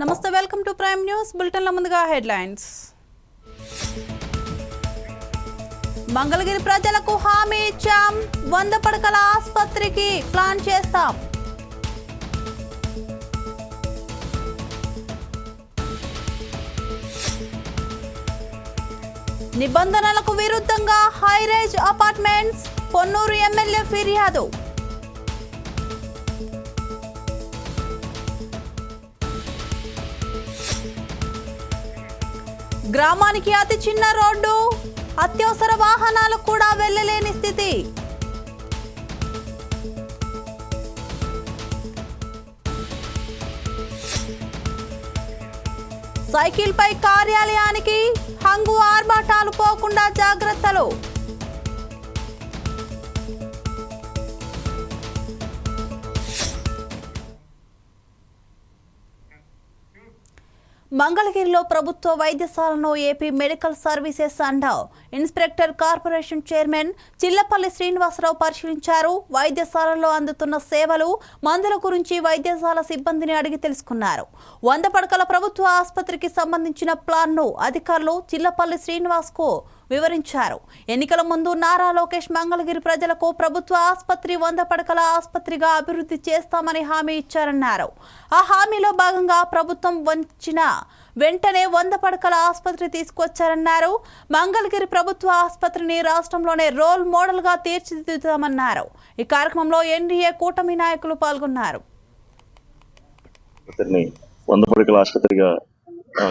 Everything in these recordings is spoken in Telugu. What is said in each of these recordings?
నమస్తే వెల్కమ్ టు ప్రైమ్ న్యూస్ బులెటిన్ల ముందుగా హెడ్లైన్స్ మంగళగిరి ప్రజలకు హామీ ఇచ్చాం. వంద పడకల ఆసుపత్రికి ప్లాన్ చేస్తాం. నిబంధనలకు విరుద్ధంగా హైరేజ్ అపార్ట్మెంట్స్ పొన్నూరు ఎమ్మెల్యే ఫిర్యాదు. గ్రామానికి అతి చిన్న రోడ్డు. అత్యవసర వాహనాలు కూడా వెళ్ళలేని స్థితి. సైకిల్ పై కార్యాలయానికి హంగు ఆర్భాటాలు పోకుండా జాగ్రత్తలు. మంగళగిరిలో ప్రభుత్వ వైద్యశాలను AP medical services and inspector corporation chairman Chillapalli Srinivasa Rao పరిశీలించారు. వైద్యశాలలో అందుతున్న సేవలు మందుల గురించి వైద్యశాల సిబ్బందిని అడిగి తెలుసుకున్నారు. వంద పడకల ప్రభుత్వ ఆసుపత్రికి సంబంధించిన ప్లాన్ను అధికారులు చిల్లపల్లి శ్రీనివాస్కు వివరించారు. ఎన్నికల ముందు నారా లోకేష్ మంగళగిరి ప్రజలకు ప్రభుత్వ ఆసుపత్రి వంద పడకల ఆసుపత్రిగా అభివృద్ధి చేస్తామని హామీ ఇచ్చారన్నారు. ఆ హామీలో భాగంగా ప్రభుత్వం వంచిన వెంటనే వంద పడకల ఆసుపత్రి తీసుకొచ్చారన్నారు. మంగళగిరి ప్రభుత్వ ఆసుపత్రిని రాష్ట్రంలోనే రోల్ మోడల్గా తీర్చిదిద్దుతామన్నారు. ఈ కార్యక్రమంలో ఎన్డీఏ కూటమి నాయకులు పాల్గొన్నారు. వంద పడకల ఆసుపత్రిగా ఆ,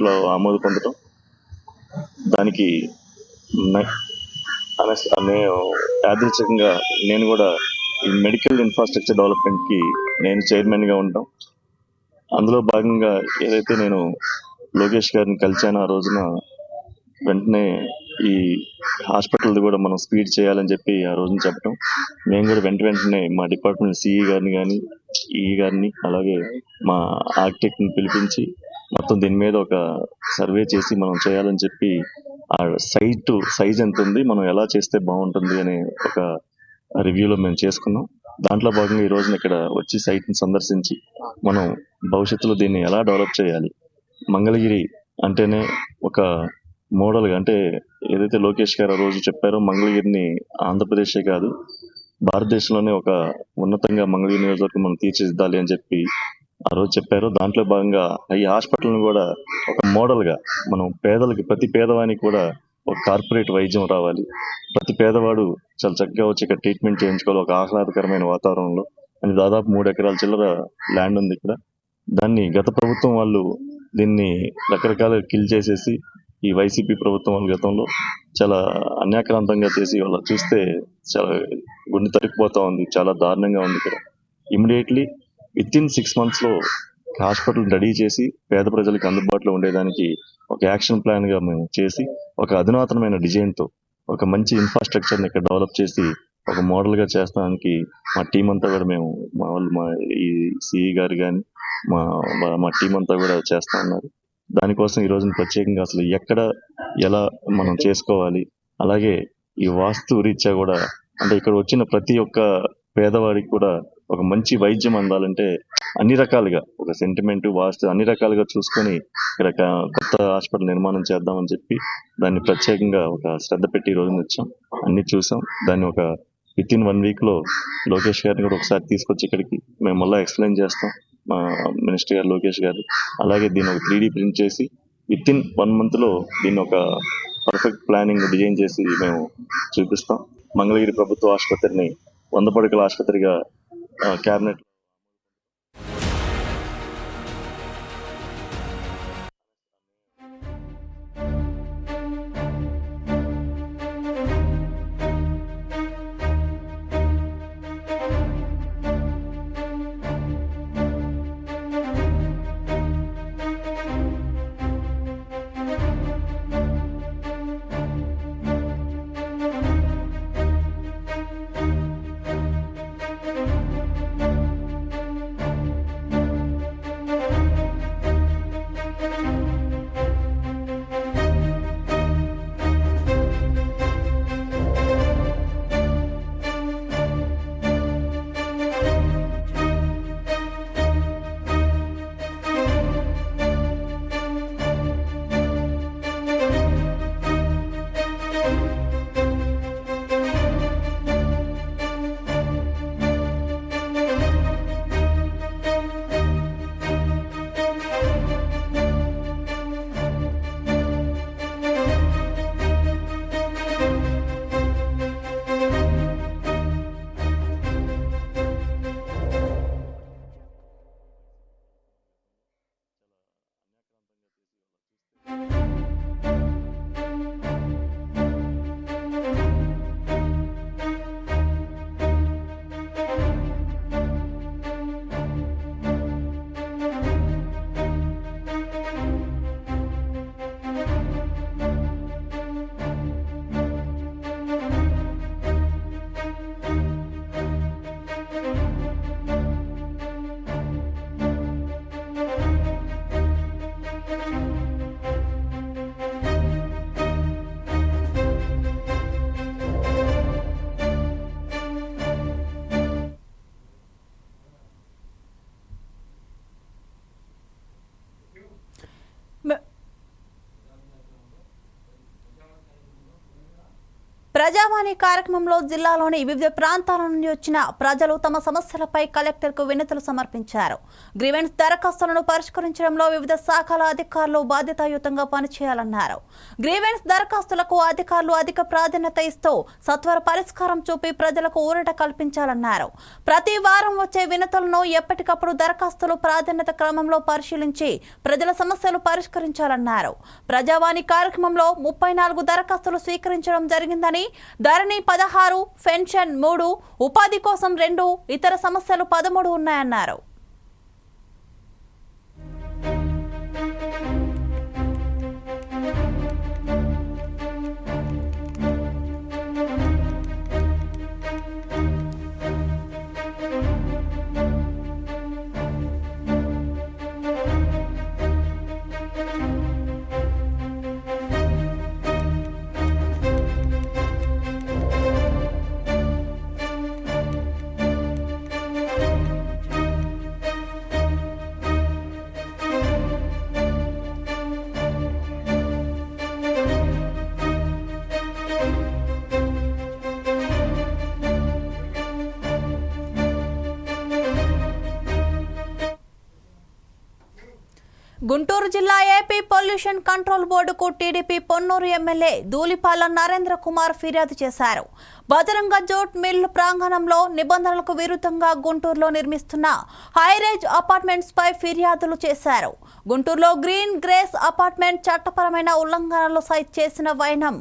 లో పొందడం దానికి నేను యాదృచ్ఛికంగా నేను కూడా ఈ మెడికల్ ఇన్ఫ్రాస్ట్రక్చర్ డెవలప్మెంట్కి నేను చైర్మన్గా ఉంటాం. అందులో భాగంగా ఏదైతే నేను లోకేష్ గారిని కలిసాను ఆ రోజున వెంటనే ఈ హాస్పిటల్ కూడా మనం స్పీడ్ చేయాలని చెప్పి ఆ రోజున చెప్పడం మేము కూడా వెంట వెంటనే మా డిపార్ట్మెంట్ సిఈ గారిని కానీ ఈ గారిని అలాగే మా ఆర్కిటెక్ట్ని పిలిపించి మొత్తం దీని మీద ఒక సర్వే చేసి మనం చేయాలని చెప్పి ఆ సైట్ సైజ్ ఎంత ఉంది మనం ఎలా చేస్తే బాగుంటుంది అనే ఒక రివ్యూలో మేము చేసుకున్నాం. దాంట్లో భాగంగా ఈ రోజున ఇక్కడ వచ్చి సైట్ని సందర్శించి మనం భవిష్యత్తులో దీన్ని ఎలా డెవలప్ చేయాలి మంగళగిరి అంటేనే ఒక మోడల్గా అంటే ఏదైతే లోకేష్ గారు ఆ రోజు చెప్పారో మంగళగిరిని ఆంధ్రప్రదేశే కాదు భారతదేశంలోనే ఒక ఉన్నతంగా మంగళగిరి నియోజకవర్గం మనం తీర్చిదిద్దాలి అని చెప్పి ఆ రోజు చెప్పారు దాంట్లో భాగంగా ఈ హాస్పిటల్ని కూడా ఒక మోడల్గా మనం పేదలకి ప్రతి పేదవానికి కూడా ఒక కార్పొరేట్ వైద్యం రావాలి. ప్రతి పేదవాడు చాలా చక్కగా వచ్చి ఇక్కడ ట్రీట్మెంట్ చేయించుకోవాలి ఒక ఆహ్లాదకరమైన వాతావరణంలో. అని దాదాపు మూడు ఎకరాల చిల్లర ల్యాండ్ ఉంది ఇక్కడ. దాన్ని గత ప్రభుత్వం వాళ్ళు దీన్ని రకరకాల కిల్ చేసేసి ఈ వైసీపీ ప్రభుత్వం వాళ్ళ గతంలో చాలా అన్యాక్రాంతంగా చేసి వాళ్ళ చూస్తే చాలా గుండె తరిగిపోతా ఉంది చాలా దారుణంగా ఉంది ఇక్కడ. ఇమీడియట్లీ విత్ ఇన్ సిక్స్ మంత్స్లో హాస్పిటల్ రెడీ చేసి పేద ప్రజలకు అందుబాటులో ఉండేదానికి ఒక యాక్షన్ ప్లాన్గా మేము చేసి ఒక అధునాతనమైన డిజైన్తో ఒక మంచి ఇన్ఫ్రాస్ట్రక్చర్ని ఇక్కడ డెవలప్ చేసి ఒక మోడల్గా చేస్తానికి మా టీం అంతా కూడా మేము మా వాళ్ళు మా ఈ సిఈ గారు కానీ మా మా- మా టీం అంతా కూడా చేస్తా ఉన్నారు. దానికోసం ఈ రోజున ప్రత్యేకంగా అసలు ఎక్కడ ఎలా మనం చేసుకోవాలి అలాగే ఈ వాస్తు రీత్యా కూడా అంటే ఇక్కడ వచ్చిన ప్రతి ఒక్క పేదవాడికి కూడా ఒక మంచి వైద్యం అందాలంటే అన్ని రకాలుగా ఒక సెంటిమెంట్ వాస్తు అన్ని రకాలుగా చూసుకొని ఇక్కడ ఒక కొత్త హాస్పిటల్ నిర్మాణం చేద్దామని చెప్పి దాన్ని ప్రత్యేకంగా ఒక శ్రద్ధ పెట్టి ఈ రోజున వచ్చాం అన్ని చూసాం. దాన్ని ఒక విత్ ఇన్ వన్ వీక్లో లోకేష్ గారిని కూడా ఒకసారి తీసుకొచ్చి ఇక్కడికి మేము మళ్ళీ ఎక్స్ప్లెయిన్ చేస్తాం. మా మినిస్టర్ గారు లోకేష్ గారు. అలాగే దీన్ని ఒక త్రీడీ ప్రింట్ చేసి విత్ ఇన్ వన్ మంత్లో దీన్ని ఒక పర్ఫెక్ట్ ప్లానింగ్ డిజైన్ చేసి మేము చూపిస్తాం. మంగళగిరి ప్రభుత్వ ఆసుపత్రిని వంద పడకల ఆసుపత్రిగా Uh, cabinet ప్రజావాణి కార్యక్రమంలో జిల్లాలోని వివిధ ప్రాంతాల నుండి వచ్చిన ప్రజలు తమ సమస్యలపై కలెక్టర్కు వినతులు సమర్పించారు. గ్రీవెన్స్ దరఖాస్తులను పరిష్కరించడంలో వివిధ శాఖల అధికారులు బాధ్యతాయుతంగా పనిచేయాలన్నారు. గ్రీవెన్స్ దరఖాస్తులకు అధికారులు అధిక ప్రాధాన్యత ఇస్తూ సత్వర పరిష్కారం చూపి ప్రజలకు ఊరట కల్పించాలన్నారు. ప్రతి వారం వచ్చే వినతులను ఎప్పటికప్పుడు దరఖాస్తులు ప్రాధాన్యత క్రమంలో పరిశీలించి ప్రజల సమస్యలు పరిష్కరించాలన్నారు. ప్రజావాణి కార్యక్రమంలో ముప్పై నాలుగు దరఖాస్తులు స్వీకరించడం జరిగిందని ధరణి పదహారు పెన్షన్ మూడు ఉపాధి కోసం రెండు ఇతర సమస్యలు పదమూడు ఉన్నాయన్నారు. గుంటూరు జిల్లా ఏపీ పొల్యూషన్ కంట్రోల్ బోర్డుకు టీడీపీ పొన్నూరు ఎమ్మెల్యే ధూళిపాల నరేంద్ర కుమార్ ఫిర్యాదు చేశారు. బజరంగ జోట్ మిల్ ప్రాంగణంలో నిబంధనలకు విరుద్ధంగా గుంటూరులో నిర్మిస్తున్న హైరేజ్ అపార్ట్మెంట్స్ పై ఫిర్యాదులు చేశారు. గుంటూరులో గ్రీన్ గ్రేస్ అపార్ట్మెంట్ చట్టపరమైన ఉల్లంఘనలు సైట్ చేసిన వైనం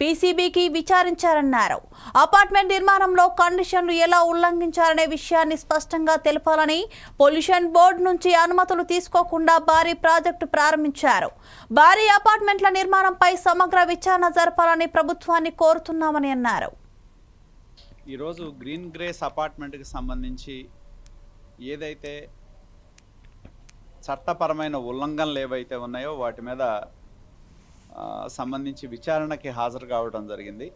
పీసీబీకి విచారించారన్నారు. అపార్ట్మెంట్ నిర్మాణంలో కండిషన్లు ఎలా ఉల్లంఘించారనే విషయాన్ని స్పష్టంగా తెలపాలని పొల్యూషన్ బోర్డు నుంచి అనుమతులు తీసుకోకుండా భారీ ప్రాజెక్టు ప్రారంభించారు. భారీ అపార్ట్మెంట్ల నిర్మాణంపై సమగ్ర విచారణ జరపాలని ప్రభుత్వాన్ని కోరుతున్నామని అన్నారు. ఈరోజు గ్రీన్ గ్రేస్ అపార్ట్మెంట్కి సంబంధించి ఏదైతే చట్టపరమైన ఉల్లంఘనలు ఏవైతే ఉన్నాయో వాటి మీద సంబంధించి విచారణకి హాజరు కావడం జరిగింది.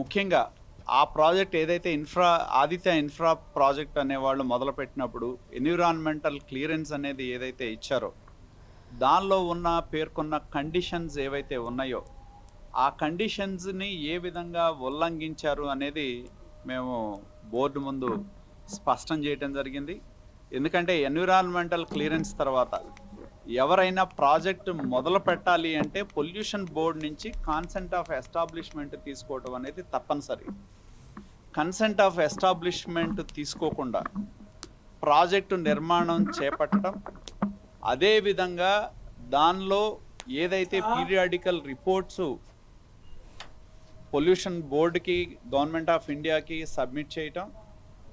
ముఖ్యంగా ఆ ప్రాజెక్ట్ ఏదైతే ఇన్ఫ్రా ఆదిత్య ఇన్ఫ్రా ప్రాజెక్ట్ అనేవాళ్ళు మొదలుపెట్టినప్పుడు ఎన్విరాన్మెంటల్ క్లియరెన్స్ అనేది ఏదైతే ఇచ్చారో దానిలో ఉన్న పేర్కొన్న కండిషన్స్ ఏవైతే ఉన్నాయో ఆ కండిషన్స్ని ఏ విధంగా ఉల్లంఘించారు అనేది మేము బోర్డు ముందు స్పష్టం చేయటం జరిగింది. ఎందుకంటే ఎన్విరాన్మెంటల్ క్లియరెన్స్ తర్వాత ఎవరైనా ప్రాజెక్ట్ మొదలు పెట్టాలి అంటే పొల్యూషన్ బోర్డు నుంచి కాన్సెంట్ ఆఫ్ ఎస్టాబ్లిష్మెంట్ తీసుకోవటం అనేది తప్పనిసరి. కన్సెంట్ ఆఫ్ ఎస్టాబ్లిష్మెంట్ తీసుకోకుండా ప్రాజెక్టు నిర్మాణం చేపట్టడం అదేవిధంగా దానిలో ఏదైతే పీరియాడికల్ రిపోర్ట్స్ పొల్యూషన్ బోర్డుకి గవర్నమెంట్ ఆఫ్ ఇండియాకి సబ్మిట్ చేయటం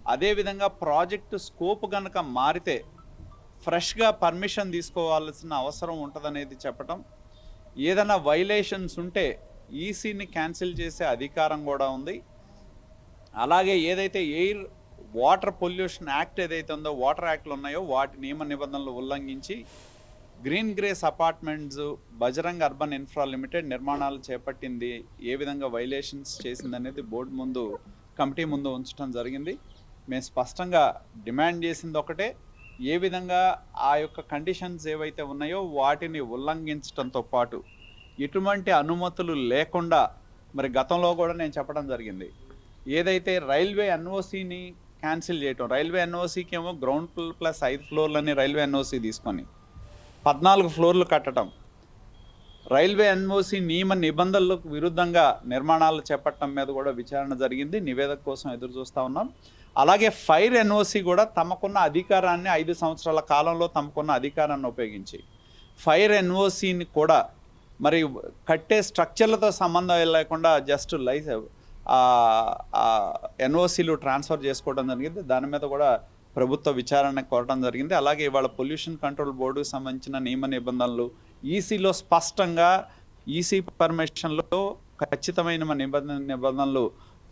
అదేవిధంగా ప్రాజెక్టు స్కోప్ కనుక మారితే ఫ్రెష్గా పర్మిషన్ తీసుకోవాల్సిన అవసరం ఉంటుందనేది చెప్పటం. ఏదైనా వైలేషన్స్ ఉంటే ఈసీని క్యాన్సిల్ చేసే అధికారం కూడా ఉంది. అలాగే ఏదైతే ఎయిర్ వాటర్ పొల్యూషన్ యాక్ట్ ఏదైతే ఉందో వాటర్ యాక్ట్లు ఉన్నాయో వాటి నియమ నిబంధనలు ఉల్లంఘించి green grace apartments Bajrang urban infra limited నిర్మాణాలు చేపట్టింది. ఏ విధంగా వైలేషన్స్ చేసిందనేది బోర్డు ముందు కమిటీ ముందు ఉంచడం జరిగింది. మేము స్పష్టంగా డిమాండ్ చేసింది ఒకటే. ఏ విధంగా ఆ యొక్క కండిషన్స్ ఏవైతే ఉన్నాయో వాటిని ఉల్లంఘించడంతో పాటు ఎటువంటి అనుమతులు లేకుండా మరి గతంలో కూడా నేను చెప్పడం జరిగింది. ఏదైతే రైల్వే ఎన్ఓసిని క్యాన్సిల్ చేయటం రైల్వే ఎన్ఓసికి ఏమో గ్రౌండ్ ప్లస్ ఐదు ఫ్లోర్లని రైల్వే ఎన్ఓసి తీసుకొని పద్నాలుగు ఫ్లోర్లు కట్టడం రైల్వే ఎన్ఓసి నియమ నిబంధనలకు విరుద్ధంగా నిర్మాణాలు చేపట్టడం మీద కూడా విచారణ జరిగింది. నివేదిక కోసం ఎదురు చూస్తూ ఉన్నాం. అలాగే ఫైర్ ఎన్ఓసి కూడా తమకున్న అధికారాన్ని ఐదు సంవత్సరాల కాలంలో తమకున్న అధికారాన్ని ఉపయోగించి ఫైర్ ఎన్ఓసిని కూడా మరి కట్టే స్ట్రక్చర్లతో సంబంధం లేకుండా జస్ట్ లైస్ ఎన్ఓసీలు ట్రాన్స్ఫర్ చేసుకోవడం జరిగింది. దాని మీద కూడా ప్రభుత్వ విచారణ కోరడం జరిగింది. అలాగే ఇవాళ పొల్యూషన్ కంట్రోల్ బోర్డుకు సంబంధించిన నియమ నిబంధనలు ఈసీలో స్పష్టంగా ఈసీ పర్మిషన్లో ఖచ్చితమైన నిబంధన నిబంధనలు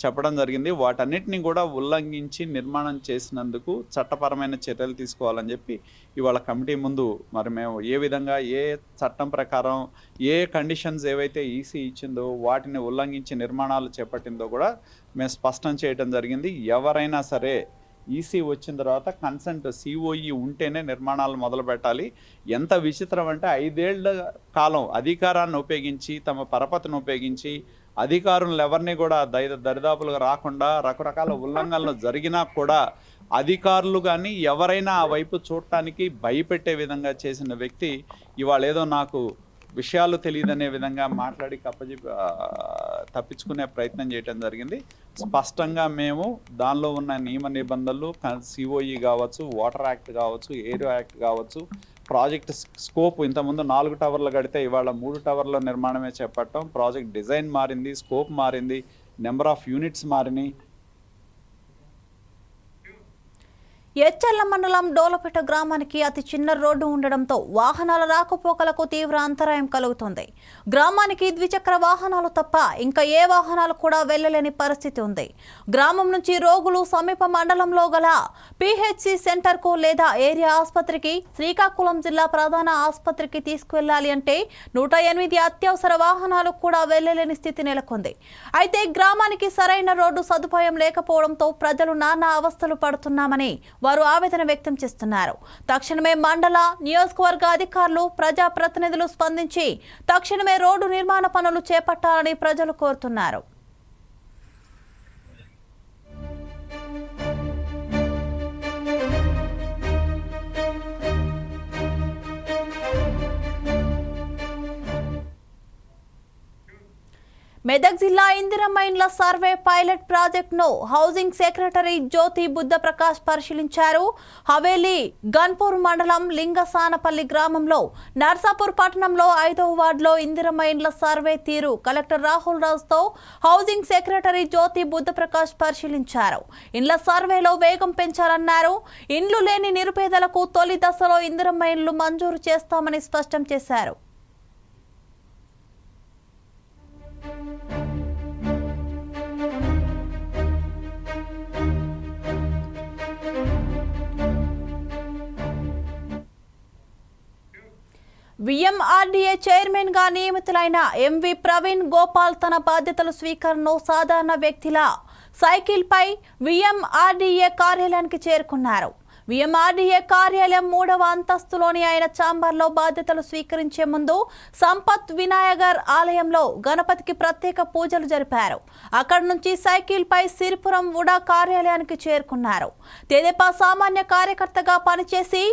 చెప్పడం జరిగింది. వాటన్నిటిని కూడా ఉల్లంఘించి నిర్మాణం చేసినందుకు చట్టపరమైన చర్యలు తీసుకోవాలని చెప్పి ఇవాళ కమిటీ ముందు మరి మేము ఏ విధంగా ఏ చట్టం ప్రకారం ఏ కండిషన్స్ ఏవైతే ఈసీ ఇచ్చిందో వాటిని ఉల్లంఘించి నిర్మాణాలు చేపట్టిందో కూడా మేము స్పష్టం చేయడం జరిగింది. ఎవరైనా సరే ఈసీ వచ్చిన తర్వాత కన్సెంట్ సిఓఈ ఉంటేనే నిర్మాణాలు మొదలు పెట్టాలి. ఎంత విచిత్రం అంటే ఐదేళ్ళ కాలం అధికారాన్ని ఉపయోగించి తమ పరపతిని ఉపయోగించి అధికారులు ఎవరిని కూడా దై దరిదాపులుగా రాకుండా రకరకాల ఉల్లంఘనలు జరిగినా కూడా అధికారులు కానీ ఎవరైనా ఆ వైపు చూడటానికి భయపెట్టే విధంగా చేసిన వ్యక్తి ఇవాళ ఏదో నాకు విషయాలు తెలియదనే విధంగా మాట్లాడి కప్పజి తప్పించుకునే ప్రయత్నం చేయడం జరిగింది. స్పష్టంగా మేము దానిలో ఉన్న నియమ నిబంధనలు సిఓఈ కావచ్చు వాటర్ యాక్ట్ కావచ్చు ఏరియో యాక్ట్ కావచ్చు ప్రాజెక్ట్ స్కోప్ ఇంతకుముందు నాలుగు టవర్లు కడితే ఇవాళ మూడు టవర్ల నిర్మాణమే చేపట్టడం ప్రాజెక్ట్ డిజైన్ మారింది స్కోప్ మారింది నెంబర్ ఆఫ్ యూనిట్స్ మారినాయి. ఎచ్చెల్ల మండలం డోలపేట గ్రామానికి అతి చిన్న రోడ్డు ఉండడంతో వాహనాల రాకపోకలకు తీవ్ర అంతరాయం కలుగుతుంది. గ్రామానికి ద్విచక్ర వాహనాలు తప్ప ఇంకా ఏ వాహనాలు కూడా వెళ్ళలేని పరిస్థితి ఉంది. గ్రామం నుంచి రోగులు సమీప మండలంలో గల పిహెచ్సి సెంటర్కు లేదా ఏరియా ఆసుపత్రికి శ్రీకాకుళం జిల్లా ప్రధాన ఆసుపత్రికి తీసుకువెళ్ళాలి అంటే నూట ఎనిమిది అత్యవసర వాహనాలు కూడా వెళ్ళలేని స్థితి నెలకొంది. అయితే గ్రామానికి సరైన రోడ్డు సదుపాయం లేకపోవడంతో ప్రజలు నానా అవస్థలు పడుతున్నామని వారు ఆవేదన వ్యక్తం చేస్తున్నారు. తక్షణమే మండల నియోజకవర్గ అధికారులు ప్రజా ప్రతినిధులు స్పందించి తక్షణమే రోడ్డు నిర్మాణ పనులు చేపట్టాలని ప్రజలు కోరుతున్నారు. మెదక్ జిల్లా ఇందిరమైన్ల సర్వే పైలట్ ప్రాజెక్టును హౌసింగ్ సెక్రటరీ జ్యోతి బుద్ధ ప్రకాష్ పరిశీలించారు. హవేలీ గన్పూర్ మండలం లింగసానపల్లి గ్రామంలో నర్సాపూర్ పట్టణంలో ఐదవ వార్డులో ఇందిరమైన్ల సర్వే తీరు కలెక్టర్ రాహుల్ రాజ్తో హౌసింగ్ సెక్రటరీ జ్యోతి బుద్ధ ప్రకాష్ పరిశీలించారు. ఇండ్ల సర్వేలో వేగం పెంచాలన్నారు. ఇండ్లు లేని నిరుపేదలకు తొలి దశలో ఇందిరమైన్లు మంజూరు చేస్తామని స్పష్టం చేశారు. విఎంఆర్డీఏ చైర్మన్గా నియమితులైన ఎంవి ప్రవీణ్ గోపాల్ తన బాధ్యతల స్వీకరణను సాధారణ వ్యక్తిలా సైకిల్పై విఎంఆర్డీఏ కార్యాలయానికి చేరుకున్నారు. విఎంఆర్డీఏ కార్యాలయం మూడవ అంతస్తులోని ఆయన ఛాంబర్లో బాధ్యతలు స్వీకరించే ముందు సంపత్ వినాయగర్ ఆలయంలో గణపతికి ప్రత్యేక పూజలు జరిపారు. అక్కడి నుంచి సైకిల్ పై సిరిపురం ఉడా కార్యాలయానికి చేరుకున్నారు. తెదేపా సామాన్య కార్యకర్తగా పనిచేసి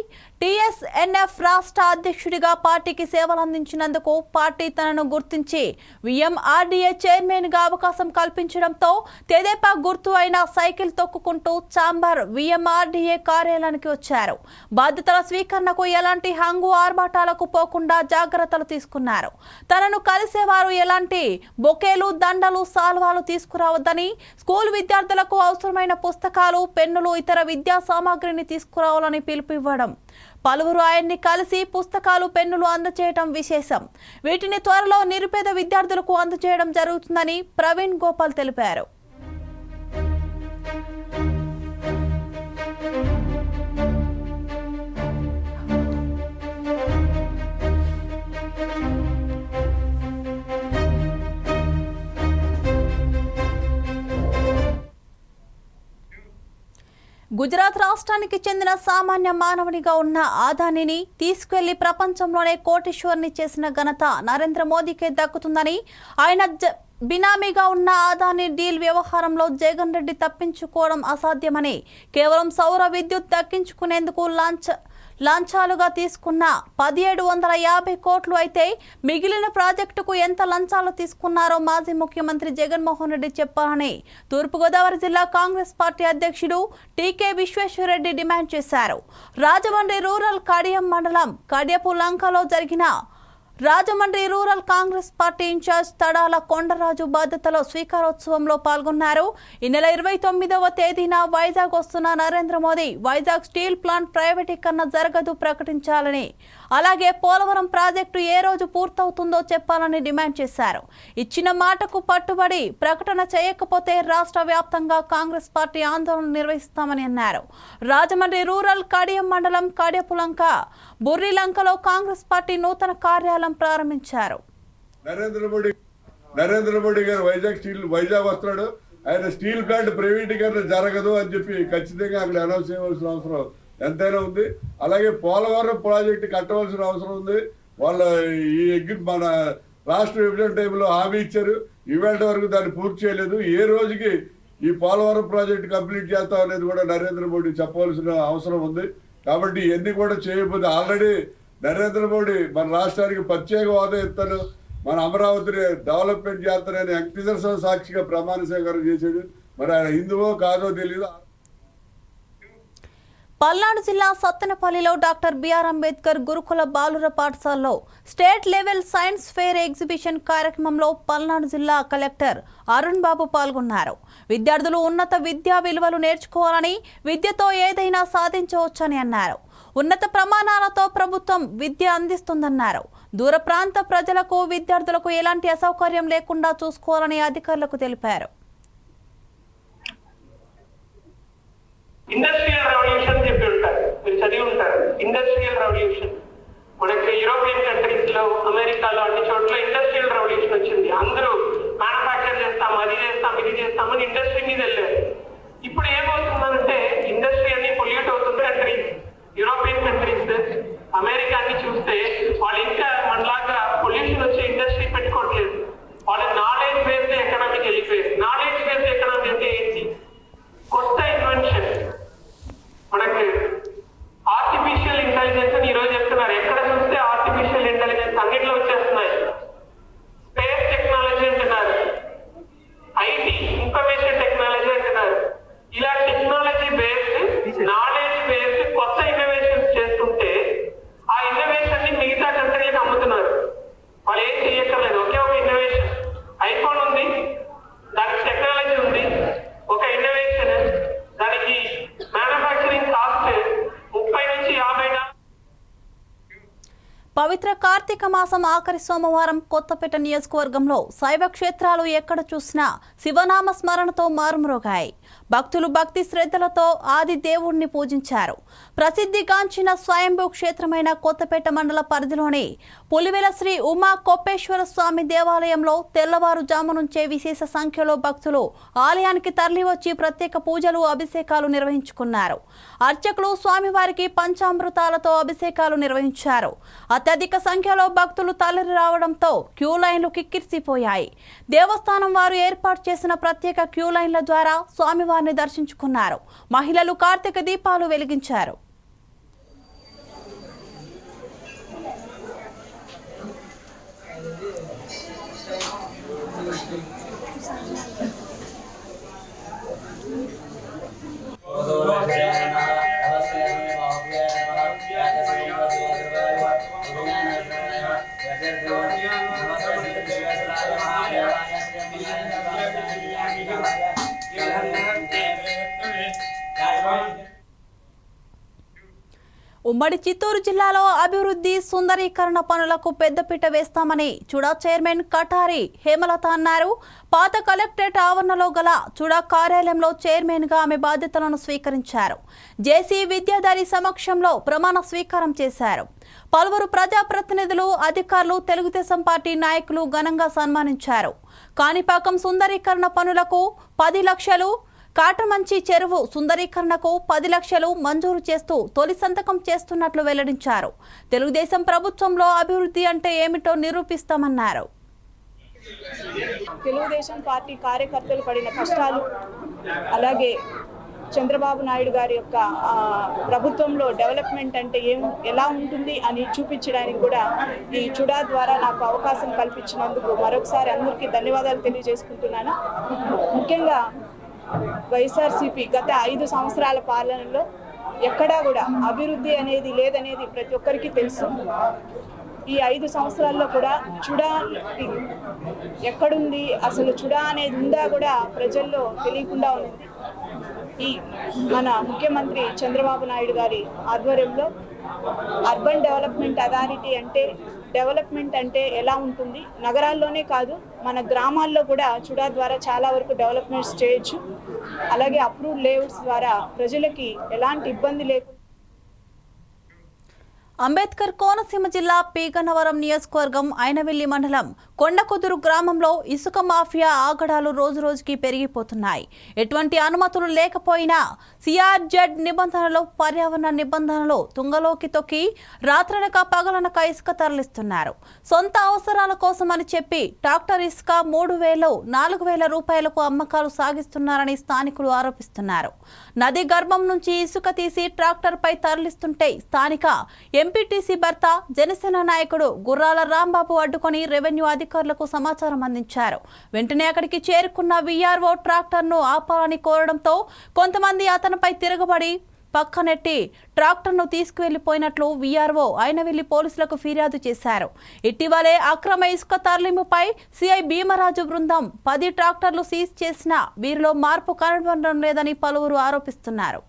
టిఎస్ఎన్ఎఫ్ రాష్ట్ర అధ్యక్షుడిగా పార్టీకి సేవలు అందించినందుకు పార్టీ తనను గుర్తించి విఎంఆర్డీఏ చైర్మన్గా అవకాశం కల్పించడంతో తెదేపా గుర్తు అయిన సైకిల్ తొక్కుకుంటూ చాంబర్ విఎంఆర్డీఏ కార్యాలయానికి వచ్చారు. బాధ్యతల స్వీకరణకు ఎలాంటి హంగు ఆర్భాటాలకు పోకుండా జాగ్రత్తలు తీసుకున్నారు. తనను కలిసేవారు ఎలాంటి బొకేలు దండలు సాల్వాలు తీసుకురావద్దని స్కూల్ విద్యార్థులకు అవసరమైన పుస్తకాలు పెన్నులు ఇతర విద్యా సామాగ్రిని తీసుకురావాలని పిలుపునివ్వడం పలువురు ఆయన్ని కలిసి పుస్తకాలు పెన్నులు అందచేయటం విశేషం. వీటిని త్వరలో నిరుపేద విద్యార్థులకు అందచేయడం జరుగుతుందని ప్రవీణ్ గోపాల్ తెలిపారు. గుజరాత్ రాష్ట్రానికి చెందిన సామాన్య మానవునిగా ఉన్న ఆదానిని తీసుకెళ్ళి ప్రపంచంలోనే కోటీశ్వరుని చేసిన ఘనత నరేంద్ర మోదీకే దక్కుతుందని ఆయన జ- బినామీగా ఉన్న ఆదాని డీల్ వ్యవహారంలో జగన్ రెడ్డి తప్పించుకోవడం అసాధ్యమని కేవలం సౌర విద్యుత్ దక్కించుకునేందుకు లాంచ్ లంచాలుగా తీసుకున్న పదిహేడు వందల యాభై కోట్లు అయితే మిగిలిన ప్రాజెక్టుకు ఎంత లంచాలు తీసుకున్నారో మాజీ ముఖ్యమంత్రి జగన్మోహన్ రెడ్డి చెప్పారని తూర్పుగోదావరి జిల్లా కాంగ్రెస్ పార్టీ అధ్యక్షుడు టీకే విశ్వేశ్వరరెడ్డి డిమాండ్ చేశారు. రాజమండ్రి రూరల్ కడియం మండలం కడియపు లంకలో జరిగిన Rajahmundry rural Congress party in-charge Tadala Kondaraju బాధ్యతలో స్వీకారోత్సవంలో పాల్గొన్నారు. ఈ నెల ఇరవై తొమ్మిదవ తేదీన వైజాగ్ వస్తున్న నరేంద్ర మోదీ వైజాగ్ స్టీల్ ప్లాంట్ ప్రైవేటీకరణ జరగదు ప్రకటించాలని అలాగే పోలవరం ప్రాజెక్టు ఏ రోజు పూర్తవుతుందో చెప్పాలని డిమాండ్ చేశారు. ఇచ్చిన మాటకు పట్టుబడి ప్రకటన చేయకపోతే రాష్ట్ర వ్యాప్తంగా కాంగ్రెస్ పార్టీ ఆందోళన నిర్వహిస్తామని అన్నారు. రాజమండ్రి రూరల్ కడియం మండలం కడియపులంక బుర్రిలంకలో కాంగ్రెస్ పార్టీ నూతన కార్యాలయం ప్రారంభించారు. నరేంద్ర మోడీ నరేంద్ర మోడీ గారు వైజాగ్ స్టీల్ వైజాగ్ వస్తున్నాడు. ఆయన స్టీల్ ప్లాంట్ ప్రైవేటీకరణ జరగదు అని చెప్పి ఖచ్చితంగా అక్కడ అనౌన్స్ చేయవలసిన అవసరం ఎంతైనా ఉంది. అలాగే పోలవరం ప్రాజెక్టు కట్టవలసిన అవసరం ఉంది. వాళ్ళ ఈ అగ్రి మన రాష్ట్ర విభజన టైంలో హామీ ఇచ్చారు. ఇవాళ వరకు దాన్ని పూర్తి చేయలేదు. ఏ రోజుకి ఈ పోలవరం ప్రాజెక్ట్ కంప్లీట్ చేస్తాం అనేది కూడా నరేంద్ర మోడీ చెప్పవలసిన అవసరం ఉంది. కాబట్టి ఇవన్నీ కూడా చేయకపోతే ఆల్రెడీ నరేంద్ర మోడీ మన రాష్ట్రానికి ప్రత్యేక హోదా ఇస్తాను మన అమరావతిని డెవలప్మెంట్ చేస్తానని వెంకటేశ్వర సాక్షిగా ప్రమాణ స్వీకారం చేశాడు. మరి ఆయన హిందువో కాదో తెలియదు పల్నాడు జిల్లా సత్తెనపల్లిలో డాక్టర్ బిఆర్ అంబేద్కర్ గురుకుల బాలుర పాఠశాలలో state level science fair exhibition కార్యక్రమంలో పల్నాడు జిల్లా కలెక్టర్ అరుణ్ బాబు పాల్గొన్నారు. విద్యార్థులు ఉన్నత విద్యా విలువలు నేర్చుకోవాలని విద్యతో ఏదైనా సాధించవచ్చని అన్నారు. ఉన్నత ప్రమాణాలతో ప్రభుత్వం విద్య అందిస్తుందన్నారు. దూర ప్రాంత ప్రజలకు విద్యార్థులకు ఎలాంటి అసౌకర్యం లేకుండా చూసుకోవాలని అధికారులకు తెలిపారు. ఇండస్ట్రియల్ రెవల్యూషన్ చెప్పి ఉంటారు. మీరు చదివి ఉంటారు. ఇండస్ట్రియల్ రెవల్యూషన్ మనకి యూరోపియన్ కంట్రీస్లో అమెరికాలో అన్ని చోట్ల ఇండస్ట్రియల్ రెవల్యూషన్ వచ్చింది. అందరూ మ్యానుఫ్యాక్చర్ చేస్తాం అది చేస్తాం ఇది చేస్తామని ఇండస్ట్రీ మీద వెళ్ళారు. ఇప్పుడు ఏమవుతుందంటే ఇండస్ట్రీ అన్ని పొల్యూట్ అవుతుంది కంట్రీస్ యూరోపియన్ కంట్రీస్ అమెరికా అన్ని చూస్తే వాళ్ళు ఇంకా మనలాగా పొల్యూషన్ వచ్చే ఇండస్ట్రీ పెట్టుకోవట్లేదు. వాళ్ళ నాలెడ్జ్ బేస్డ్ ఎకనామిక్ వెళ్ళిపోయారు నాలెడ్జ్ బేస్డ్ ఎకనామిక్ అంటే ఏంటి? కొత్త ఇన్వెన్షన్ మనకి ఆర్టిఫిషియల్ ఇంటెలిజెన్స్ అని ఈరోజు చెప్తున్నారు. ఎక్కడ చూస్తే ఆర్టిఫిషియల్ ఇంటెలిజెన్స్ అన్నిట్లో వచ్చేస్తుంది స్పేస్ టెక్నాలజీ అంటున్నారు ఐటీ ఇన్ఫర్మేషన్ టెక్నాలజీ అంటున్నారు ఇలా టెక్నాలజీ బేస్డ్ నాలెడ్జ్ బేస్డ్ కొత్త ఇన్నోవేషన్స్ చేస్తుంటే ఆ ఇన్నోవేషన్ని మిగతా కంట్రీలకు అమ్ముతున్నారు వాళ్ళు ఏం చేయక్కర్లేదు ఒకే ఒక ఇన్నోవేషన్ ఐఫోన్ ఉంది దానికి టెక్నాలజీ ఉంది ఒక ఇన్నోవేషన్ దానికి మ్యానుఫ్యాక్చరింగ్ కాస్ట్ ముప్పై నుంచి యాభై డాలర్లు పవిత్ర కార్తీక మాసం ఆఖరి సోమవారం కొత్తపేట నియోజకవర్గంలో శైవ క్షేత్రాలు ఎక్కడ చూసినా శివనామ స్మరణతో మారుమ్రోగాయి. భక్తులు భక్తి శ్రద్ధలతో ఆది దేవుణ్ణి పూజించారు. ప్రసిద్ధిగాంచిన స్వయంభూ క్షేత్రమైన కొత్తపేట మండల పరిధిలోని పులివెల శ్రీ ఉమా కొప్పేశ్వర స్వామి దేవాలయంలో తెల్లవారుజాము నుంచే విశేష సంఖ్యలో భక్తులు ఆలయానికి తరలివచ్చి ప్రత్యేక పూజలు అభిషేకాలు నిర్వహించుకున్నారు. అర్చకులు స్వామివారికి పంచామృతాలతో అభిషేకాలు నిర్వహించారు. అత్యధిక సంఖ్యలో భక్తులు తరలి రావడంతో క్యూ లైన్లు కిక్కిరిసిపోయాయి. దేవస్థానం వారు ఏర్పాటు చేసిన ప్రత్యేక క్యూ లైన్ల ద్వారా అమ్మవారిని దర్శించుకున్నారు. మహిళలు కార్తీక దీపాలు వెలిగించారు. ఉమ్మడి చిత్తూరు జిల్లాలో అభివృద్ధి సుందరీకరణ పనులకు పెద్దపీట వేస్తామని చుడా చైర్మన్ కటారి హేమలత అన్నారు. పాత కలెక్టరేట్ ఆవరణలో గల చుడా కార్యాలయంలో చైర్మన్గా ఆమె బాధ్యతలను స్వీకరించారు. జేసీ విద్యాధారి సమక్షంలో ప్రమాణ స్వీకారం చేశారు. పలువురు ప్రజాప్రతినిధులు అధికారులు తెలుగుదేశం పార్టీ నాయకులు ఘనంగా సన్మానించారు. కాణిపాకం సుందరీకరణ పనులకు పది లక్షలు కాటమంచి చెరువు సుందరీకరణకు పది లక్షలు మంజూరు చేస్తూ తొలి సంతకం చేస్తున్నట్లు వెల్లడించారు. తెలుగుదేశం ప్రభుత్వంలో అభివృద్ధి అంటే ఏమిటో నిరూపిస్తామన్నారు. తెలుగుదేశం పార్టీ కార్యకర్తలు పడిన కష్టాలు అలాగే చంద్రబాబు నాయుడు గారి యొక్క ప్రభుత్వంలో డెవలప్మెంట్ అంటే ఏం ఎలా ఉంటుంది అని చూపించడానికి కూడా ఈ చుడా ద్వారా నాకు అవకాశం కల్పించినందుకు మరొకసారి అందరికీ ధన్యవాదాలు తెలియజేసుకుంటున్నాను. ముఖ్యంగా వైఎస్ఆర్సీపీ గత ఐదు సంవత్సరాల పాలనలో ఎక్కడా కూడా అభివృద్ధి అనేది లేదనేది ప్రతి ఒక్కరికి తెలుసు. ఈ ఐదు సంవత్సరాల్లో కూడా చుడా ఎక్కడుంది అసలు చుడా అనేది ఉందా కూడా ప్రజల్లో తెలియకుండా ఉంది. ఈ మన ముఖ్యమంత్రి చంద్రబాబు నాయుడు గారి ఆధ్వర్యంలో అర్బన్ డెవలప్మెంట్ అథారిటీ అంటే డెవలప్మెంట్ అంటే ఎలా ఉంటుంది? నగరాల్లోనే కాదు మన గ్రామాల్లో కూడా చుడా ద్వారా చాలా వరకు డెవలప్మెంట్స్ చేయొచ్చు. అలాగే అప్రూవ్ లేఅవుట్స్ ద్వారా ప్రజలకి ఎలాంటి ఇబ్బంది లేకుండా అంబేద్కర్ కోనసీమ జిల్లా పీగన్నవరం నియోజకవర్గం ఐనవెల్లి మండలం కొండకుదురు గ్రామంలో ఇసుక మాఫియా ఆగడాలు రోజురోజుకి పెరిగిపోతున్నాయి. ఎటువంటి అనుమతులు లేకపోయినా సిఆర్జెడ్ నిబంధనలు పర్యావరణ నిబంధనలు తుంగలోకి తొక్కి రాత్రనక పగలనక ఇసుక తరలిస్తున్నారు. సొంత అవసరాల కోసమని చెప్పి ట్రాక్టర్ ఇసుక మూడు వేలు నాలుగు వేల రూపాయలకు అమ్మకాలు సాగిస్తున్నారని స్థానికులు ఆరోపిస్తున్నారు. నది గర్భం నుంచి ఇసుక తీసి ట్రాక్టర్పై తరలిస్తుంటే స్థానిక ఎంపీటీసీ భర్త జనసేన నాయకుడు గుర్రాల రాంబాబు అడ్డుకొని రెవెన్యూ అధికారులకు సమాచారం అందించారు. వెంటనే అక్కడికి చేరుకున్న వీఆర్ఓ ట్రాక్టర్ను ఆపాలని కోరడంతో కొంతమంది అతనిపై తిరగబడి పక్కనెట్టి ట్రాక్టర్ను తీసుకువెళ్ళిపోయినట్లు వీఆర్ఓ అయినవెల్లి పోలీసులకు ఫిర్యాదు చేశారు. ఇటీవలే అక్రమ ఇసుక తరలింపుపై సిఐ భీమరాజు బృందం పది ట్రాక్టర్లు సీజ్ చేసినా వీరిలో మార్పు కనబడడం లేదని పలువురు ఆరోపిస్తున్నారు.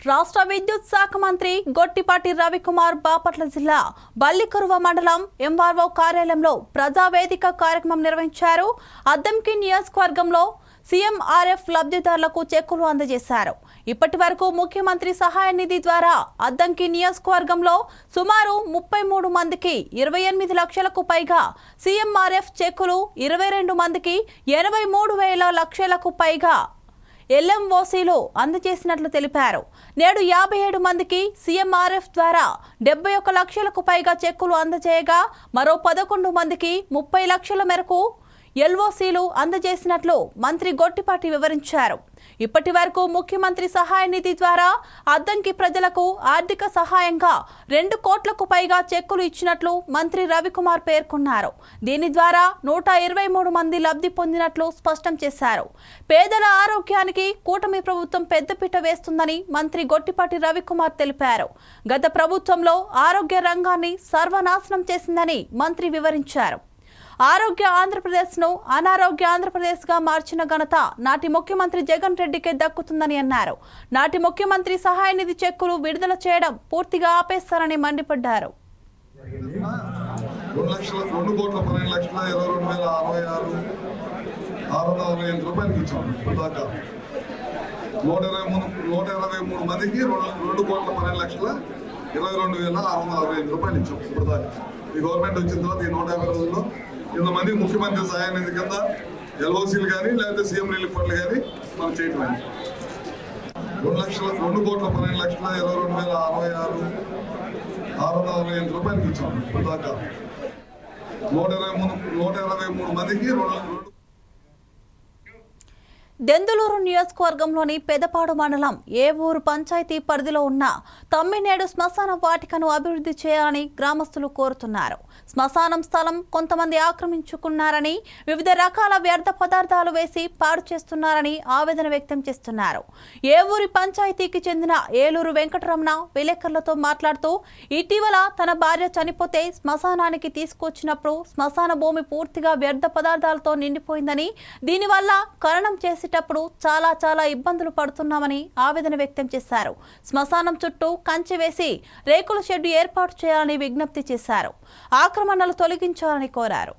రాష్ట్ర విద్యుత్ శాఖ మంత్రి గొట్టిపాటి రవికుమార్ బాపట్ల జిల్లా బల్లికరువ మండలం ఎంఆర్ఓ కార్యాలయంలో ప్రజావేదిక కార్యక్రమం నిర్వహించారు. అద్దంకి నియోజకవర్గంలో సీఎంఆర్ఎఫ్ లబ్ధిదారులకు చెక్కులు అందజేశారు. ఇప్పటి వరకు ముఖ్యమంత్రి సహాయ నిధి ద్వారా అద్దంకి నియోజకవర్గంలో సుమారు ముప్పై మూడు మందికి ఇరవై ఎనిమిది లక్షలకు పైగా సీఎంఆర్ఎఫ్ చెక్కులు ఇరవై రెండు మందికి ఎనభై మూడు వేల లక్షలకు పైగా ఎల్ఎంఓసీలు అందజేసినట్లు తెలిపారు. నేడు యాభై ఏడు మందికి సీఎంఆర్ఎఫ్ ద్వారా డెబ్బై ఒక లక్షలకు పైగా చెక్కులు అందజేయగా మరో పదకొండు మందికి ముప్పై లక్షల మేరకు ఎల్ఓసీలు అందజేసినట్లు మంత్రి గొట్టిపాటి వివరించారు. ఇప్పటి వరకు ముఖ్యమంత్రి సహాయ నిధి ద్వారా అద్దంకి ప్రజలకు ఆర్థిక సహాయంగా రెండు కోట్లకు పైగా చెక్కులు ఇచ్చినట్లు మంత్రి రవికుమార్ పేర్కొన్నారు. దీని ద్వారా నూట ఇరవై మూడు మంది లబ్ధి పొందినట్లు స్పష్టం చేశారు. పేదల ఆరోగ్యానికి కూటమి ప్రభుత్వం పెద్దపీట వేస్తుందని మంత్రి గొట్టిపాటి రవికుమార్ తెలిపారు. గత ప్రభుత్వంలో ఆరోగ్య రంగాన్ని సర్వనాశనం చేసిందని మంత్రి వివరించారు. ఆరోగ్య ఆంధ్రప్రదేశ్ను అనారోగ్య ఆంధ్రప్రదేశ్గా మార్చిన ఘనత నాటి ముఖ్యమంత్రి జగన్ రెడ్డికే దక్కుతుందని అన్నారు. నాటి ముఖ్యమంత్రి సహాయ నిధి చెక్కులు విడుదల చేయడం పూర్తిగా ఆపేస్తారని మండిపడ్డారు. రెండు లక్షల రెండు కోట్ల పన్నెండు లక్షల ఇరవై రెండు వేల అరవై ఆరు ఆరు వందల అరవై ఎనిమిది రూపాయలకి ఇచ్చాం దాకా నూట ఇరవై మూడు నూట ఇరవై మూడు మందికి రెండు రెండు కోట్ల పన్నెండు లక్షల ఇరవై రెండు వేల ఆరు వందల అరవై ఎనిమిది రూపాయలు ఇచ్చాం ఇప్పుడు దాకా ఈ గవర్నమెంట్ వచ్చిన తర్వాత ఈ నూట యాభై రోజుల్లో ఇంతమంది ముఖ్యమంత్రి సహాయ నిధి కింద ఎల్ఓసీలు కానీ లేకపోతే సీఎం రిలీఫ్ ఫండ్లు కానీ మనం చేయటం రెండు లక్షల రెండు కోట్ల పన్నెండు లక్షల ఇరవై రెండు వేల అరవై ఆరు ఆరు వందల అరవై ఎనిమిది రూపాయలకి ఇచ్చాం దాకా నూట ఇరవై మూడు నూట ఇరవై మూడు మందికి రెండు రెండు దెందులూరు నియోజకవర్గంలోని పెదపాడు మండలం ఏ ఊరు పంచాయతీ పరిధిలో ఉన్న తమ్మినేడు శ్మశాన వాటికను అభివృద్ధి చేయాలని గ్రామస్తులు కోరుతున్నారు. శ్మశానం స్థలం కొంతమంది ఆక్రమించుకున్నారని వివిధ రకాల వ్యర్థ పదార్థాలు వేసి పాడు చేస్తున్నారని ఆవేదన వ్యక్తం చేస్తున్నారు. ఏ ఊరి పంచాయతీకి చెందిన ఏలూరు వెంకటరమణ విలేకరులతో మాట్లాడుతూ ఇటీవల తన భార్య చనిపోతే శ్మశానానికి తీసుకొచ్చినప్పుడు శ్మశాన భూమి పూర్తిగా వ్యర్థ పదార్థాలతో నిండిపోయిందని దీనివల్ల కరణం చేసి చేసేటప్పుడు చాలా చాలా ఇబ్బందులు పడుతున్నామని ఆవేదన వ్యక్తం చేశారు. శ్మశానం చుట్టూ కంచె వేసి రేకుల షెడ్డు ఏర్పాటు చేయాలని విజ్ఞప్తి చేశారు. ఆక్రమణలు తొలగించాలని కోరారు.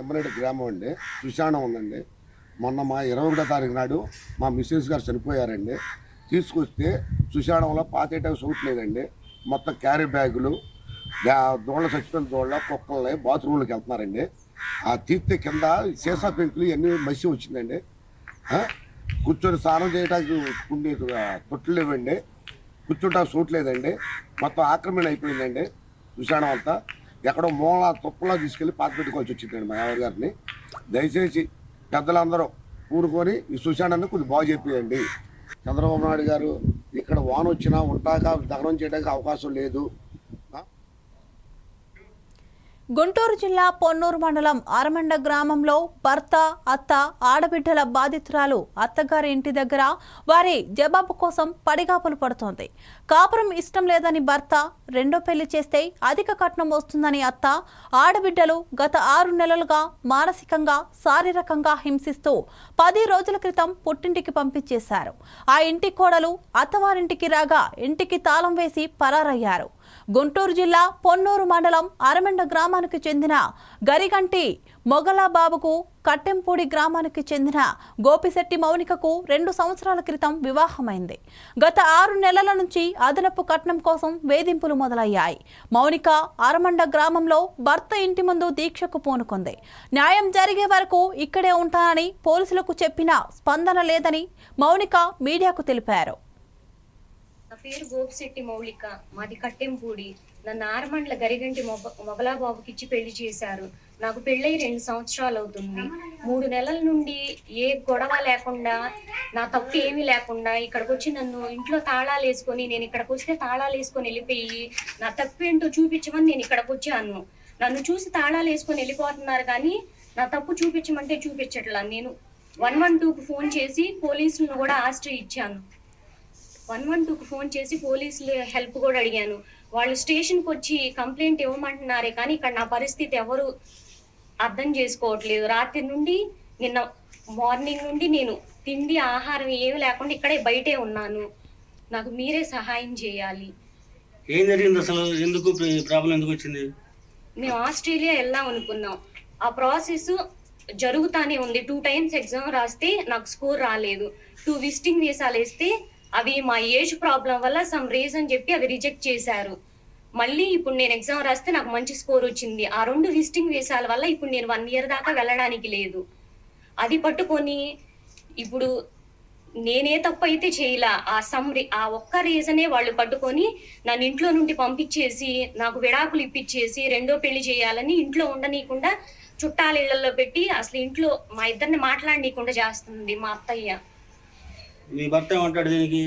ఎమ్మరెడ్డి గ్రామం అండి. సుశానం ఉందండి. మొన్న మా ఇరవై ఒకటో తారీఖు నాడు మా మిస్సెస్ గారు చనిపోయారండి. తీసుకొస్తే సుశానంలో పాతేట లేదండి. మొత్తం క్యారీ బ్యాగులు దోళ్ళ చచ్చిపోయిన దోళ్ళ కుక్కల్ని బాత్రూమ్లోకి వెళ్తున్నారండి. ఆ తీర్థ కింద సీసా పెంకులు ఇవన్నీ మసి వచ్చిందండి. కూర్చొని స్నానం చేయడానికి ఉండే తొట్లు లేవండి. కూర్చుంటానికి చూడలేదండి మొత్తం ఆక్రమణ అయిపోయిందండి. సుశానం అంతా. ఎక్కడో మూల తుప్పలా తీసుకెళ్ళి పాత పెట్టుకోవాల్సి వచ్చిందండి మా ఎవరి గారిని దయచేసి పెద్దలందరూ ఊరుకొని ఈ సుశానాన్ని కొద్దిగా బాగు చెప్పేయండి చంద్రబాబు నాయుడు గారు ఇక్కడ వాన వచ్చినా ఉంటాక దహనం చేయడానికి అవకాశం లేదు. గుంటూరు జిల్లా పొన్నూరు మండలం అరమండ గ్రామంలో భర్త అత్త ఆడబిడ్డల బాధితురాలు అత్తగారి ఇంటి దగ్గర వారి జవాబు కోసం పడిగాపులు పడుతోంది. కాపురం ఇష్టం లేదని భర్త రెండో పెళ్ళి చేస్తే అధిక కట్నం వస్తుందని అత్త ఆడబిడ్డలు గత ఆరు నెలలుగా మానసికంగా శారీరకంగా హింసిస్తూ పది రోజుల క్రితం పుట్టింటికి పంపించేశారు. ఆ ఇంటి కోడలు అత్తవారింటికి రాగా ఇంటికి తాళం వేసి పరారయ్యారు. గుంటూరు జిల్లా పొన్నూరు మండలం అరమెండ గ్రామానికి చెందిన గరిగంటి మొగలాబాబుకు కట్టెంపూడి గ్రామానికి చెందిన గోపిశెట్టి మౌనికకు రెండు సంవత్సరాల క్రితం వివాహమైంది. గత ఆరు నెలల నుంచి అదనపు కట్నం కోసం వేధింపులు మొదలయ్యాయి. మౌనిక అరమండ గ్రామంలో భర్త ఇంటి ముందు దీక్షకు పూనుకుంది. న్యాయం జరిగే వరకు ఇక్కడే ఉంటానని పోలీసులకు చెప్పినా స్పందన లేదని మౌనిక మీడియాకు తెలిపారు. నా పేరు గోపిశెట్టి మౌలిక. మాది కట్టెంపూడి. నన్ను ఆరమండ్ల గరిగంటి మొగ మొగలాబాబుకి పెళ్ళి చేశారు. నాకు పెళ్ళై రెండు సంవత్సరాలు అవుతుంది. మూడు నెలల నుండి ఏ గొడవ లేకుండా నా తప్పు ఏమీ లేకుండా ఇక్కడికి వచ్చి నన్ను ఇంట్లో తాళాలు వేసుకొని నేను ఇక్కడికి వస్తే తాళాలు వేసుకొని వెళ్ళిపోయి నా తప్పు ఏంటో చూపించమని నేను ఇక్కడికి వచ్చాను నన్ను చూసి తాళాలు వేసుకొని వెళ్ళిపోతున్నారు కానీ నా తప్పు చూపించమంటే చూపించట్లా. నేను వన్ వన్ టూకి ఫోన్ చేసి పోలీసులను కూడా ఆశ్రయించాను. వన్ వన్ టూకి ఫోన్ చేసి పోలీసులు హెల్ప్ కూడా అడిగాను. వాళ్ళు స్టేషన్కి వచ్చి కంప్లైంట్ ఇవ్వమంటున్నారే కానీ ఇక్కడ నా పరిస్థితి ఎవరు అర్థం చేసుకోవట్లేదు. రాత్రి నుండి నిన్న మార్నింగ్ నుండి నేను తిండి ఆహారం ఏమి లేకుండా ఇక్కడే బయటే ఉన్నాను. నాకు మీరే సహాయం చేయాలి. ఏం జరిగింది అసలు? ఎందుకు ప్రాబ్లం ఎందుకు వచ్చింది? మేము ఆస్ట్రేలియా వెళ్దాం అనుకున్నాం. ఆ ప్రాసెస్ జరుగుతానే ఉంది. టూ టైమ్స్ ఎగ్జామ్ రాస్తే నాకు స్కోర్ రాలేదు. టూ విజిటింగ్ వీసాలు వేస్తే అవి మా ఏజ్ ప్రాబ్లం వల్ల సమ్ రీజన్ చెప్పి అవి రిజెక్ట్ చేశారు. మళ్ళీ ఇప్పుడు నేను ఎగ్జామ్ రాస్తే నాకు మంచి స్కోర్ వచ్చింది. ఆ రెండు విజిటింగ్ వీసాల వల్ల ఇప్పుడు నేను వన్ ఇయర్ దాకా వెళ్ళడానికి లేదు. అది పట్టుకొని ఇప్పుడు నేనే తప్పు అయితే చేయలా. ఆ సమ్ ఆ ఒక్క రీజనే వాళ్ళు పట్టుకొని నన్ను ఇంట్లో నుండి పంపించేసి నాకు విడాకులు ఇప్పించేసి రెండో పెళ్ళి చేయాలని ఇంట్లో ఉండనీయకుండా చుట్టాల ఇళ్ళలో పెట్టి అసలు ఇంట్లో మా ఇద్దరిని మాట్లాడనీయకుండా చేస్తుంది మా అత్తయ్య. మీ భర్త ఏమంటాడు దీనికి?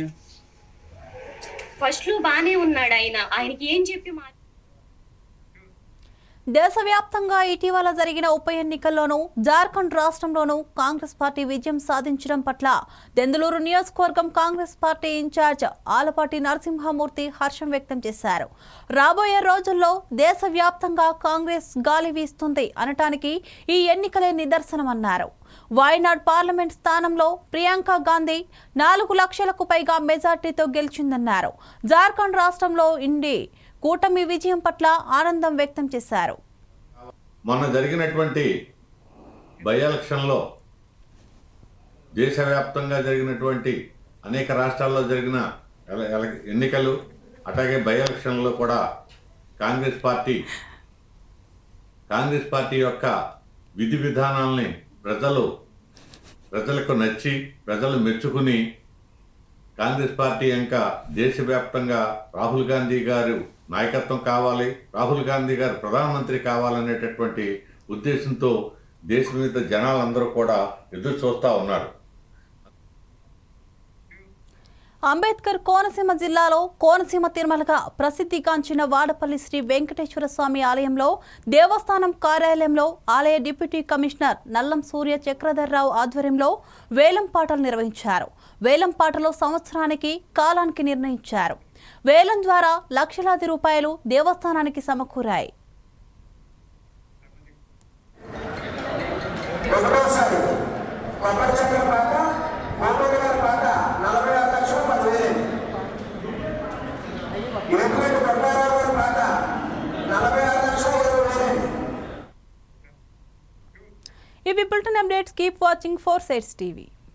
ఫస్ట్లో బానే ఉన్నాడు ఆయన. ఆయనకి ఏం చెప్పి మా దేశవ్యాప్తంగా ఇటీవల జరిగిన ఉప ఎన్నికల్లోనూ జార్ఖండ్ రాష్ట్రంలోనూ కాంగ్రెస్ పార్టీ విజయం సాధించడం పట్ల దెందులూరు నియోజకవర్గం కాంగ్రెస్ పార్టీ ఇన్ఛార్జ్ ఆలపాటి నరసింహమూర్తి హర్షం వ్యక్తం చేశారు. రాబోయే రోజుల్లో దేశవ్యాప్తంగా కాంగ్రెస్ గాలి వీస్తుంది అనటానికి ఈ ఎన్నికలే నిదర్శనమన్నారు. వాయనాడ్ పార్లమెంట్ స్థానంలో ప్రియాంక గాంధీ నాలుగు లక్షలకు పైగా మెజార్టీతో గెలిచిందన్నారు. జార్ఖండ్ రాష్ట్రంలో ఇండి కూటమి విజయం పట్ల ఆనందం వ్యక్తం చేశారు. మొన్న జరిగినటువంటి బై ఎలక్షన్లో దేశవ్యాప్తంగా జరిగినటువంటి అనేక రాష్ట్రాల్లో జరిగిన ఎన్నికలు అట్లాగే బై ఎలక్షన్లో కూడా కాంగ్రెస్ పార్టీ కాంగ్రెస్ పార్టీ యొక్క విధి విధానాల్ని ప్రజలు ప్రజలకు నచ్చి ప్రజలు మెచ్చుకుని కాంగ్రెస్ పార్టీ ఇంకా దేశవ్యాప్తంగా రాహుల్ గాంధీ గారు నాయకత్వం కావాలి రాహుల్ గాంధీ గారు ప్రధానమంత్రి కావాలనేటటువంటి ఉద్దేశంతో దేశం మీద జనాలందరూ కూడా ఎదురు చూస్తూ ఉన్నారు. అంబేద్కర్ కోనసీమ జిల్లాలో కోనసీమ తిరుమలగా ప్రసిద్ధిగాంచిన వాడపల్లి శ్రీ వెంకటేశ్వర స్వామి ఆలయంలో దేవస్థానం కార్యాలయంలో ఆలయ డిప్యూటీ కమిషనర్ నల్లం సూర్య చక్రధర్రావు ఆధ్వర్యంలో వేలం పాటలు నిర్వహించారు. వేలం పాటలో సంవత్సరానికి కాలానికి నిర్ణయించారు. వేలం ద్వారా లక్షలాది రూపాయలు దేవస్థానానికి సమకూరాయి. ఇవి bulletin updates keep watching four sides TV.